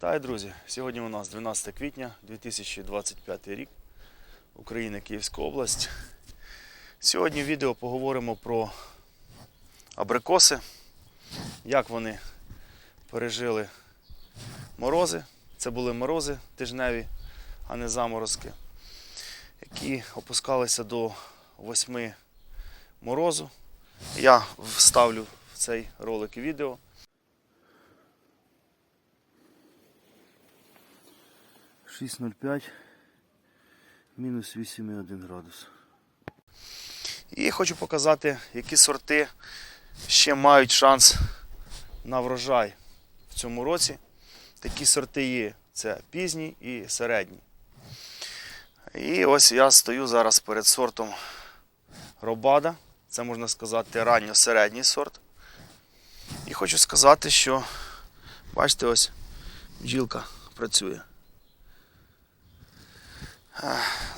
Вітаю, друзі! Сьогодні у нас 12 квітня 2025 рік, Україна, Київська область. Сьогодні в відео поговоримо про абрикоси, як вони пережили морози. Це були морози тижневі, а не заморозки, які опускалися до 8 морозу. Я вставлю в цей ролик відео. Шість нуль п'ять, мінус 8,1 градус. І хочу показати, які сорти ще мають шанс на врожай в цьому році. Такі сорти є. Це пізні і середні. І ось я стою зараз перед сортом Робада. Це можна сказати ранньо-середній сорт. І хочу сказати, що бачите, ось бджілка працює.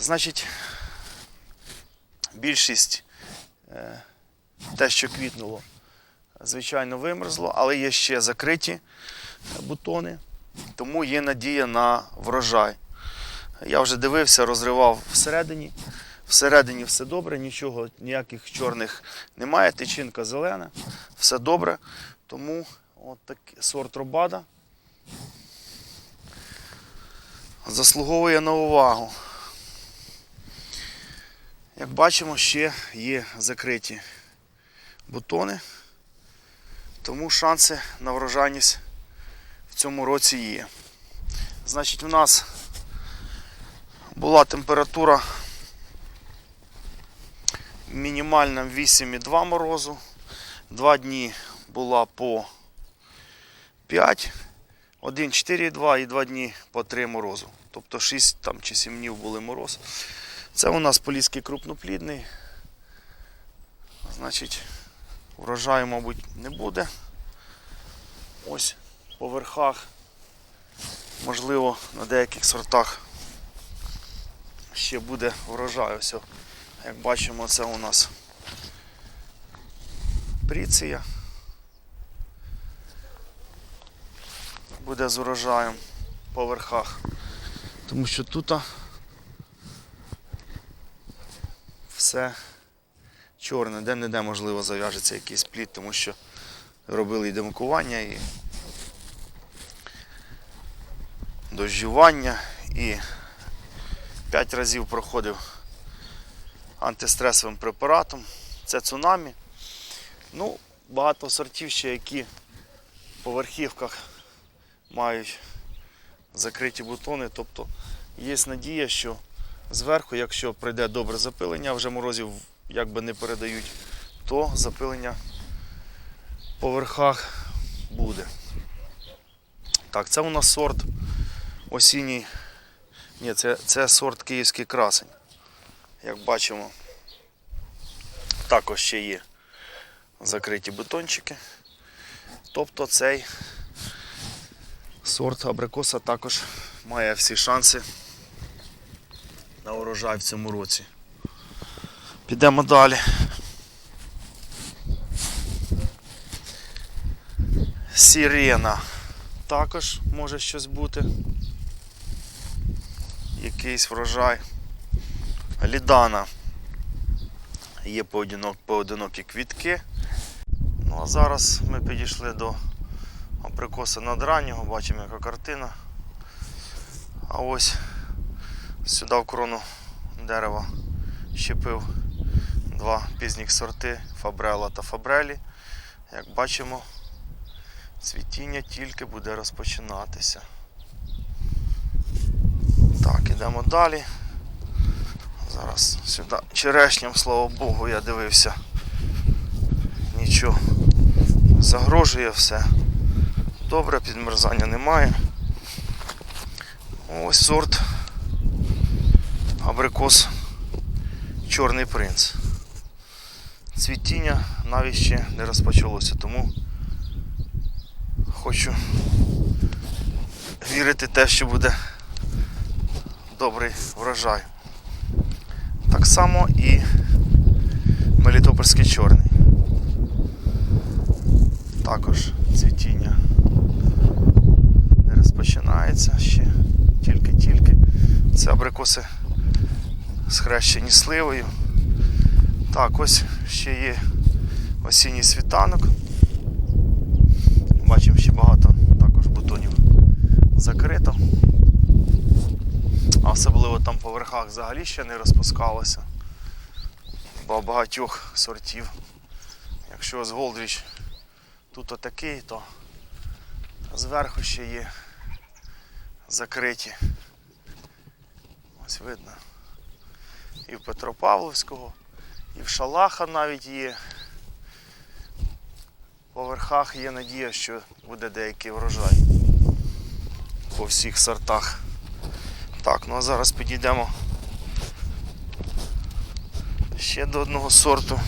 Значить, більшість е, те, що квітнуло, звичайно, вимерзло, але є ще закриті бутони, тому є надія на врожай. Я вже дивився, розривав всередині. Всередині все добре, нічого, ніяких чорних немає, тичинка зелена, все добре. Тому от такий сорт робада заслуговує на увагу. Як бачимо, ще є закриті бутони, тому шанси на врожайність в цьому році є. Значить, у нас була температура мінімальна 8,2 морозу. Два дні була по 5, один 4,2 і два дні по 3 морозу. Тобто 6 там, чи 7 днів були мороз. Це у нас поліський крупноплідний. Значить, врожаю, мабуть, не буде. Ось по верхах, можливо, на деяких сортах ще буде врожай. Ось, як бачимо, це у нас пріція. Буде з урожаєм по верхах. Тому що тут все чорне, де-не-де, можливо, зав'яжеться якийсь плід, тому що робили і демакування, і дощування, і 5 разів проходив антистресовим препаратом. Це цунамі. Ну, багато сортів ще, які по верхівках мають закриті бутони. Тобто є надія, що зверху, якщо прийде добре запилення, вже морозів якби не передають, то запилення по верхах буде. Так, це у нас сорт осінній. Ні, це, це сорт київський красень. Як бачимо, також ще є закриті бутончики. Тобто цей сорт абрикоса також має всі шанси на урожай в цьому році. Підемо далі. Сірена також може щось бути. Якийсь врожай. Лідана. Є поодинок, поодинокі квітки. Ну а зараз ми підійшли до абрикоса надраннього, бачимо яка картина. А ось сюди в крону дерева щепив два пізніх сорти Фабрела та Фабрелі. Як бачимо, цвітіння тільки буде розпочинатися. Так, ідемо далі. Зараз сюди черешням, слава Богу, я дивився. Нічого загрожує все. Добре, підмерзання немає. Ось сорт абрикос Чорний принц. Цвітіння навіть ще не розпочалося, тому хочу вірити те, що буде добрий врожай. Так само і Мелітопольський чорний. Також цвітіння не розпочинається ще тільки-тільки. Це абрикоси схрещені сливою. Так, ось ще є осінній світанок. Бачимо ще багато також бутонів закрито. А особливо там по верхах взагалі ще не розпускалося. Бо багатьох сортів. Якщо з Голдріч тут отакий, то зверху ще є закриті. Ось видно. І в Петропавловського, і в Шалаха навіть є. По верхах є надія, що буде деякий врожай по всіх сортах. Так, ну а зараз підійдемо ще до одного сорту.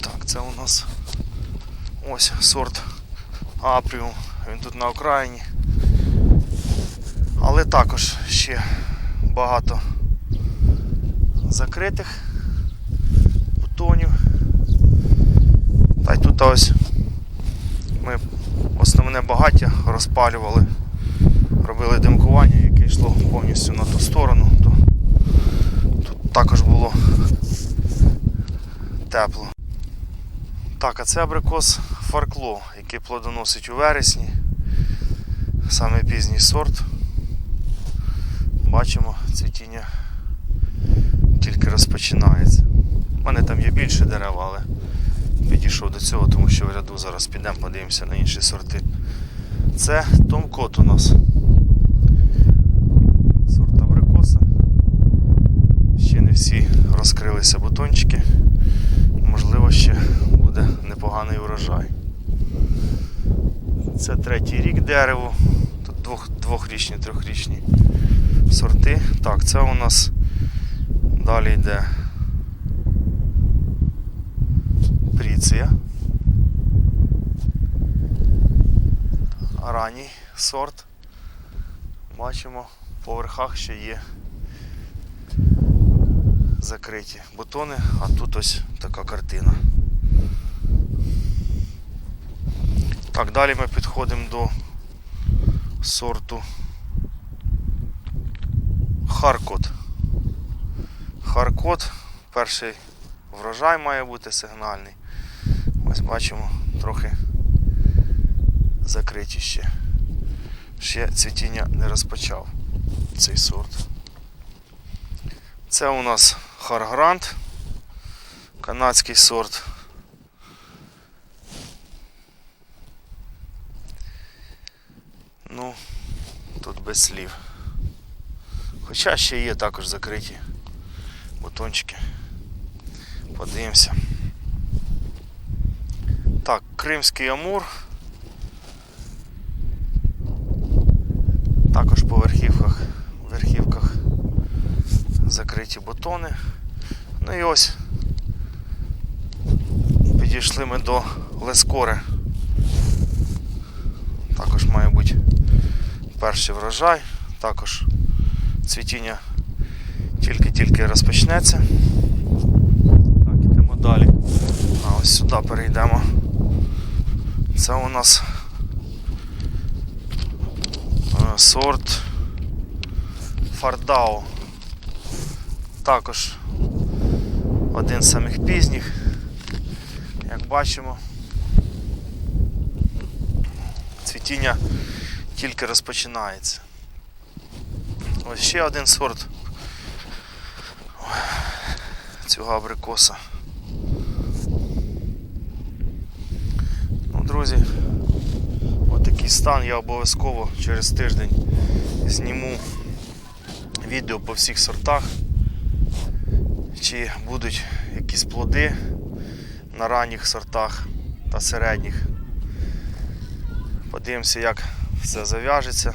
Так, це у нас ось сорт Апріум. Він тут на окраїні. Але також ще багато закритих бутонів. Та й тут ось ми основне багаття розпалювали, робили димкування, яке йшло повністю на ту сторону, то тут також було тепло. Так, а це абрикос фаркло, який плодоносить у вересні. Саме пізній сорт. Бачимо, цвітіння тільки розпочинається. У мене там є більше дерев, але підійшов до цього, тому що в ряду зараз підемо, подивимося на інші сорти. Це томкот у нас. Сорт абрикоса. Ще не всі розкрилися бутончики. Можливо, ще буде непоганий урожай. Це третій рік дереву. Тут двох, двохрічні, трьохрічні сорти. Так, це у нас далі йде Пріція. Ранній сорт. Бачимо, по верхах ще є закриті бутони, а тут ось така картина. Так, далі ми підходимо до сорту Харкот. Харкот, перший врожай має бути сигнальний. Ось бачимо трохи закриті ще. Ще цвітіння не розпочав цей сорт. Це у нас Харгрант, канадський сорт. Ну, тут без слів. Хоча ще є також закриті бутончики. Подивимося. Так, Кримський Амур. Також по верхівках, верхівках закриті бутони. Ну і ось підійшли ми до Лескори. Також має бути перший врожай, також цвітіння тільки-тільки розпочнеться. Так, ідемо далі. А ось сюди перейдемо. Це у нас е, сорт Фардау. Також один з самих пізніх, як бачимо, цвітіння тільки розпочинається. Ось ще один сорт цього абрикоса. Ну, друзі, отакий стан я обов'язково через тиждень зніму відео по всіх сортах, чи будуть якісь плоди на ранніх сортах та середніх. Подивимося, як все зав'яжеться.